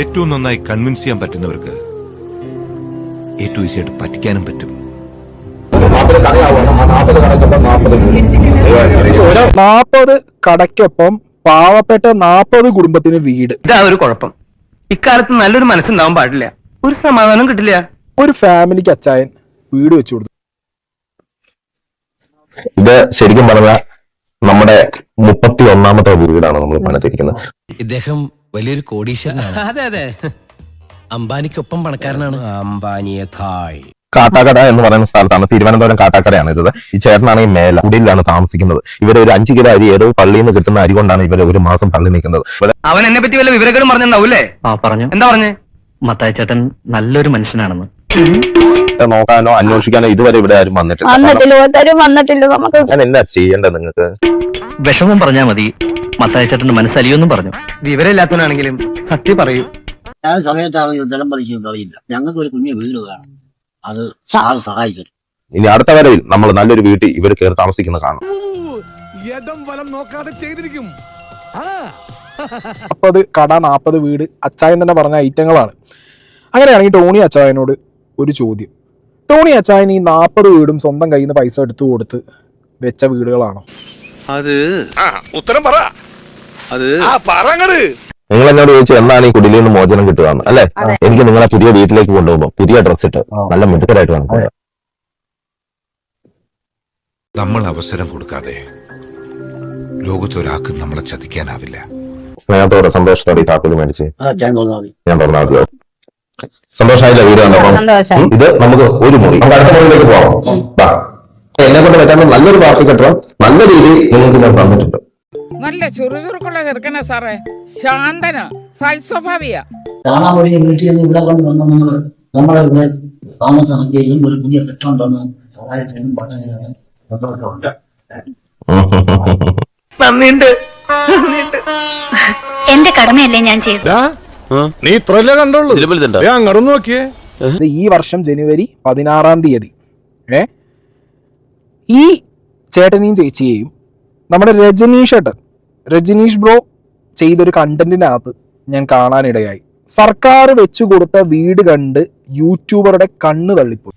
ഏറ്റവും നന്നായി കൺവിൻസ് ചെയ്യാൻ പറ്റുന്നവർക്ക് ഏറ്റവും ഈസിയായിട്ട് പറ്റിക്കാനും പറ്റും. നാപ്പത് കടയ്ക്കൊപ്പം പാവപ്പെട്ട നാപ്പത് കുടുംബത്തിന് വീട്. ഇതാ ഒരു കുഴപ്പം. ഇക്കാലത്ത് നല്ലൊരു മനസ്സുണ്ടാവാൻ പാടില്ല. ഒരു സമാധാനം കിട്ടില്ല. ഒരു ഫാമിലിക്ക് അച്ചായൻ വീട് വെച്ചു കൊടുത്തു. ഇത് ശരിക്കും പറഞ്ഞ നമ്മുടെ ഒന്നാമത്തെ വീടാണ് നമ്മൾ പണിതിരിക്കുന്നത്. ഇദ്ദേഹം വലിയൊരു കോടീശ്വരനാണ്. അതെ അതെ. അംബാനിക്കൊപ്പം പണക്കാരനാണ്. അംബാനിയേക്കാൾ. കാട്ടാക്കട എന്ന് പറയുന്ന സ്ഥലത്താണ് തിരുവനന്തപുരം കാട്ടാക്കടയാണ് ഇത്. ഈ ചേട്ടനാണെങ്കിൽ മേല കുടിയിലാണ് താമസിക്കുന്നത്. ഇവർ ഒരു അഞ്ച് കിലോ അരി ഏതോ പള്ളിയിൽ നിന്ന് കിട്ടുന്ന അരി കൊണ്ടാണ് ഇവർ ഒരു മാസം പള്ളി നിൽക്കുന്നത്. ഇവർ അവൻ എന്നെ പറ്റി വല്ല വിവരങ്ങളും പറഞ്ഞിട്ടുണ്ടാവൂലേ ആ പറഞ്ഞു. എന്താ പറഞ്ഞു? മത്തായി ചേട്ടൻ നല്ലൊരു മനുഷ്യനാണെന്ന്. നോക്കാനോ അന്വേഷിക്കാനോ ഇതുവരെ ഇവിടെ ആരും വന്നിട്ടില്ല. വന്നിട്ടില്ല നമുക്ക്. ഞാൻ എന്നാ ചെയ്യേണ്ടത് നിങ്ങൾക്ക് വിഷമം പറഞ്ഞാ മതി. മത്തായി ചേട്ടന്റെ മനസ്സലിയൊന്നും പറഞ്ഞു. വിവരമില്ലാത്തവനാണെങ്കിലും സത്യം പറയൂ. ഞാൻ സമയത്താണ് ഇത് ജലം പതിക്കുന്നത് അറിയില്ല. ഞങ്ങൾക്ക് ഒരു കുഞ്ഞു വീട് വേണം. അത് സാറ് സഹായിക്കും. ഇനി അടുത്ത വരവിൽ നമ്മൾ നല്ലൊരു വീട്ടിൽ ഇവർ കയറി താമസിക്കുന്ന ആ നാൽപ്പത് കട നാൽപ്പത് വീട് അച്ചായൻ തന്നെ പറഞ്ഞ ഐറ്റങ്ങളാണ്. അങ്ങനെയാണെങ്കിൽ ടോണി അച്ചായനോട് ഒരു ചോദ്യം. ടോണി അച്ചായൻ ഈ നാൽപ്പത് വീടും സ്വന്തം കയ്യിൽ നിന്ന് പൈസ എടുത്തു കൊടുത്ത് വെച്ച വീടുകളാണോ? അത് ഉത്തരം പറ. അത് പറങ്ങട്. നിങ്ങൾ എന്നോട് ചോദിച്ചു എന്നാണ് ഈ കുടിലിൽ നിന്ന് മോചനം കിട്ടുകയെന്ന് അല്ലെ? എനിക്ക് നിങ്ങളെ പുതിയ വീട്ടിലേക്ക് കൊണ്ടുപോകുമ്പോ പുതിയ ഡ്രസ് ഇട്ട് നല്ല മിടുക്കരായിട്ട് വേണം. നമ്മൾ അവസരം കൊടുക്കാതെ ലോകത്തൊരാൾക്കും നമ്മളെ ചതിക്കാനാവില്ല. സ്നേഹത്തോടെ സന്തോഷത്തോടെ ഈ താക്കോൽ മേടിച്ച് ഞാൻ തുറന്നാൽ മതിയോ? സന്തോഷമായില്ല വീട് കണ്ടോ. ഇത് നമുക്ക് ഒരു മുറി. നമുക്ക് അടുത്ത മുറിയിലേക്ക് പോകാം. എന്നെ കൊണ്ട് പറ്റാൻ നല്ലൊരു പാർട്ടി കെട്ടണം നല്ല രീതിയിൽ നിങ്ങൾക്ക് ഞാൻ തന്നിട്ടുണ്ട്. നല്ല ചുറുചുറുക്കുള്ള ചെറുക്കന സാറേ. ശാന്തന. സൽസ്വഭാവിയ. കാണാൻ വഴി വീട്ടിൽ നിന്ന് ഇവിടെ കൊണ്ട് വന്ന് നമ്മൾ നമ്മളെ ഇവിടെ താമസം ചെയ്യും ഒരു പുതിയ കെട്ടിടം തന്നു സഹായിച്ചും പറഞ്ഞു സന്തോഷമുണ്ട്. നന്ദിയുണ്ട് എന്റെ കടമയല്ലേ ഞാൻ ചെയ്തു നീ ഇത്രല്ലേ കണ്ടുള്ളൂ? അങ്ങോട്ട് നോക്കിയേ. ഇത് ഈ വർഷം ജനുവരി പതിനാറാം തീയതി. ഏ? ഈ ചേട്ടനെയും ചേച്ചിയെയും നമ്മുടെ രജനീഷ് ഏട്ടൻ രജനീഷ് ബ്രോ ചെയ്തൊരു കണ്ടന്റിനകത്ത് ഞാൻ കാണാനിടയായി. സർക്കാർ വെച്ചു കൊടുത്ത വീട് കണ്ട് യൂട്യൂബറുടെ കണ്ണ് തള്ളിപ്പോയി.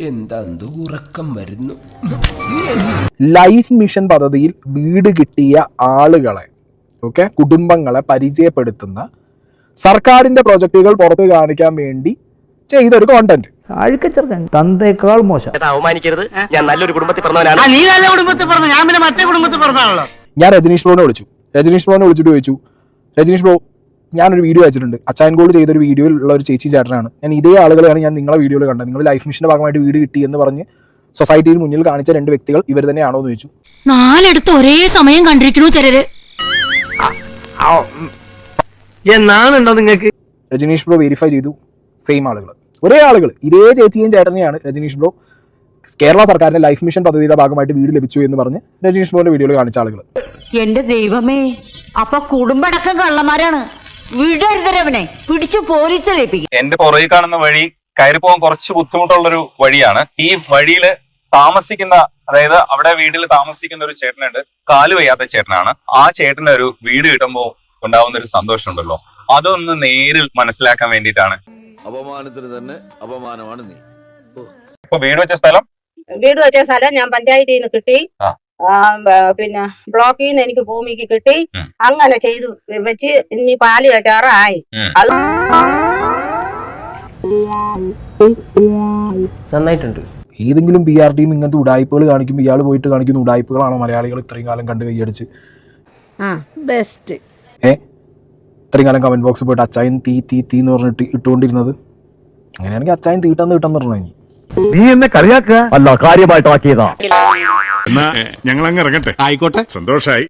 എന്താ ഉറക്കം വരുന്നു? ലൈഫ് മിഷൻ പദ്ധതിയിൽ വീട് കിട്ടിയ ആളുകളെ ഓക്കെ? കുടുംബങ്ങളെ പരിചയപ്പെടുത്തുന്ന സർക്കാരിന്റെ പ്രൊജക്ടുകൾ പുറത്ത് കാണിക്കാൻ വേണ്ടി ചെയ്തൊരു കോണ്ടന്റ് അഴുക്കച്ചെറുക്കൻ തന്തേക്കാൾ മോശം. അവമാനിക്കരുത്. ഞാൻ നല്ലൊരു കുടുംബത്തിൽ പറഞ്ഞവനാണ് നീ നല്ല കുടുംബത്തിൽ പറഞ്ഞു ഞാൻ പിന്നെ മറ്റേ കുടുംബത്തിൽ പറഞ്ഞാണല്ലോ ഞാൻ രജനീഷ് ബ്രോനെ വിളിച്ചു. രജനീഷ് ബ്രോനെ വിളിച്ചിട്ട് ചോദിച്ചു രജനീഷ് ബ്രോ ഞാനൊരു വീഡിയോ അയച്ചിട്ടുണ്ട് അച്ചായൻ ഗോൾഡ് ചെയ്തൊരു വീഡിയോയിൽ ഉള്ള ഒരു ചേച്ചി ചേട്ടനാണ്. ഞാൻ ഇതേ ആളുകളെയാണ് ഞാൻ നിങ്ങളെ വീഡിയോയിൽ കണ്ടത്. നിങ്ങൾ ലൈഫ് മിഷന്റെ ഭാഗമായിട്ട് വീട് കിട്ടി എന്ന് പറഞ്ഞ് സൊസൈറ്റിയിൽ മുന്നിൽ കാണിച്ച രണ്ട് വ്യക്തികൾ ഇവർ തന്നെയാണോ എന്ന് ചോദിച്ചു. നാലെടുത്ത് ഒരേ സമയം കണ്ടിരിക്കണു ചിലര്. എന്നാണുണ്ടോ നിങ്ങൾക്ക്? രജനീഷ് ബ്രോ വെരിഫൈ ചെയ്തു. സെയിം ആളുകൾ ഒരേ ആളുകൾ ഇതേ ചേച്ചിയും ചേട്ടനെയാണ് രജനീഷ് ബ്രോ. കേരള സർക്കാരിന്റെ ലൈഫ് മിഷൻ പദ്ധതിയുടെ ഭാഗമായിട്ട് വീട് ലഭിച്ചു എന്ന് പറഞ്ഞ് രജനീഷ് ബ്രോന്റെ വീഡിയോയിൽ കാണിച്ച ആളുകൾ എന്റെ ദൈവമേ അപ്പൊ കുടുംബടക്കം കള്ളന്മാരാണ്. വിടരുതരവനെ പിടിച്ചു പോലീസിലേപ്പിക്കും എന്റെ പുറകിൽ കാണുന്ന വഴി കയറി പോകാൻ കുറച്ച് ബുദ്ധിമുട്ടുള്ളൊരു വഴിയാണ്. ഈ വഴിയിൽ താമസിക്കുന്ന അതായത് അവിടെ വീട്ടിൽ താമസിക്കുന്ന ഒരു ചേട്ടനുണ്ട്. കാൽ വയ്യാത്ത ചേട്ടനാണ്. ആ ചേട്ടന്റെ ഒരു വീട് കിട്ടുമ്പോൾ ഉണ്ടാവുന്ന ഒരു സന്തോഷം ഉണ്ടല്ലോ അതൊന്ന് നേരിൽ മനസ്സിലാക്കാൻ വേണ്ടിയിട്ടാണ്. അപമാനത്തിന് തന്നെ അപമാനമാണ് നീ. ഇപ്പൊ വീട് വെച്ച സ്ഥലം? വീട് വെച്ച സ്ഥലം ഞാൻ പഞ്ചായത്തിൽ നിന്ന് കിട്ടി പിന്നെ ബ്ലോക്കിൽ നിന്ന് എനിക്ക് ഭൂമിക്ക് കിട്ടി. അങ്ങനെ ചെയ്തു വെച്ച് ഇനി പാൽ കച്ചാറായി. അത് നന്നായിട്ടുണ്ട്. ഏതെങ്കിലും പി ആർ ടീം ഇങ്ങനത്തെ ഉടായ്പകൾ കാണിക്കുമ്പോൾ ഇയാൾ പോയിട്ട് കാണിക്കുന്ന ഉടായ്പകളാണോ മലയാളികൾ ഇത്രയും കാലം കണ്ട് കൈയടിച്ച്? ബെസ്റ്റ് ഏ? ഇത്രയും കാലം കമന്റ് ബോക്സിൽ പോയിട്ട് അച്ചായൻ തീ തീ തീ എന്ന് പറഞ്ഞിട്ട് ഇട്ടുകൊണ്ടിരുന്നത്. അങ്ങനെയാണെങ്കിൽ അച്ചായൻ തീട്ടാന്ന് തീട്ടാന്ന് പറഞ്ഞു നീ എന്നെ കളിയാക്കുക? അല്ല കാര്യമായിട്ട് ആക്കിയതാ ഞങ്ങൾ അങ്ങ് ഇറങ്ങട്ടെ. ആയിക്കോട്ടെ. സന്തോഷായി.